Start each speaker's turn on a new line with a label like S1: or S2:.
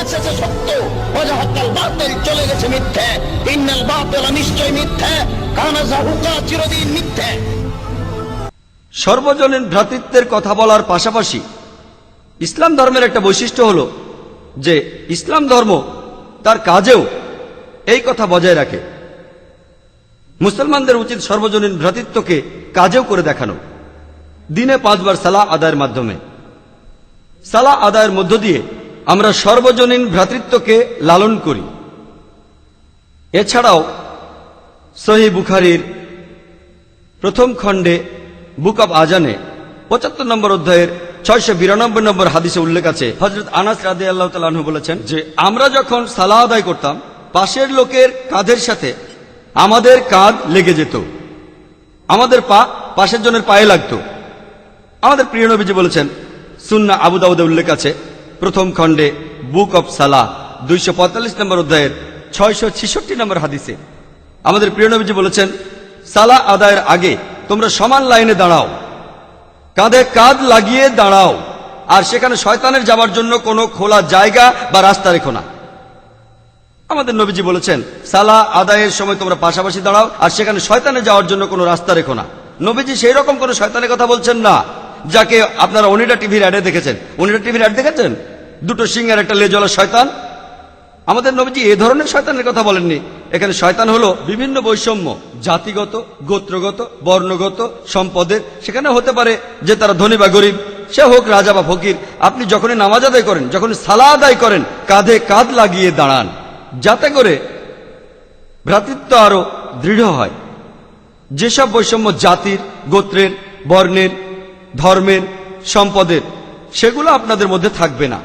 S1: এসেছে সত্য। অজাহাকাল বাতিল চলে গেছে মিথ্যে। ইন্নাল বাতিল নিশ্চয় মিথ্যে। কানা জাহুকা চিরদিন মিথ্যে।
S2: সর্বজনীন ভ্রাতৃত্বের কথা বলার পাশাপাশি ইসলাম ধর্মের একটা বৈশিষ্ট্য হল যে ইসলাম ধর্ম তার কাজেও এই কথা বজায় রাখে। মুসলমানদের উচিত সর্বজনীন ভ্রাতৃত্বকে কাজেও করে দেখানো। দিনে পাঁচবার সালা আদায়ের মাধ্যমে। সালা আদায়ের মধ্য দিয়ে আমরা সর্বজনীন ভ্রাতৃত্বকে লালন করি। এছাড়াও সহি বুখারির প্রথম খণ্ডে বুক অব আজানে পঁচাত্তর নম্বর অধ্যায়ের ছয়শো বিরানব্বই নম্বর হাদিসে উল্লেখ আছে। হজরত আনাস রাদে আল্লাহ তালু বলেছেন যে, আমরা যখন সালাহ আদায় করতাম, পাশের লোকের কাঁধের সাথে আমাদের কাঁধ লেগে যেত। আমাদের পা পাশের জনের পায়ে লাগতো। আমাদের প্রিয় নবীজি বলেছেন সুন্না আবু দাউদে উল্লেখ আছে প্রথম খণ্ডে বুক অব সালাহ, দুইশো পঁয়তাল্লিশ নম্বর অধ্যায়ের ছয়শো নম্বর হাদিসে। আমাদের প্রিয় নবীজি বলেছেন সালা আদায়ের আগে তোমরা সমান লাইনে দাঁড়াও। কাঁধে কাঁধ লাগিয়ে দাঁড়াও। আর সেখানে শয়তানের যাবার জন্য কোনো খোলা জায়গা বা রাস্তা রেখো না। আমাদের নবীজি বলেছেন সালা আদায়ের সময় তোমরা পাশাপাশি দাঁড়াও, আর সেখানে শয়তানে যাওয়ার জন্য কোনো রাস্তা রেখো না। নবীজি সেই রকম কোনো শয়তানের কথা বলছেন না। যাকে আপনারা অনিডা টিভির অ্যাডে দেখেছেন। অনিডা টিভির অ্যাড দেখেছেন? দুটো সিংহের একটা লেজওয়ালা শয়তান। আমাদের নবীজি এ ধরনের শয়তানের কথা বলেননি। এখানে শয়তান হলো বিভিন্ন বৈষম্য, জাতিগত, গোত্রগত, বর্ণগত সম্পদের। সেখানে হতে পারে যে তারা ধনী বা গরিব, সে হোক রাজা বা ফকির। আপনি যখনই নামাজ আদায় করেন যখন সালা আদায় করেন, কাঁধে কাঁধ লাগিয়ে দাঁড়ান। যাতে করে ভ্রাতৃত্ব আরও দৃঢ় হয়। যেসব বৈষম্য জাতির, গোত্রের, বর্ণের ধর্মের সম্পদের সেগুলো আপনাদের মধ্যে থাকবে না।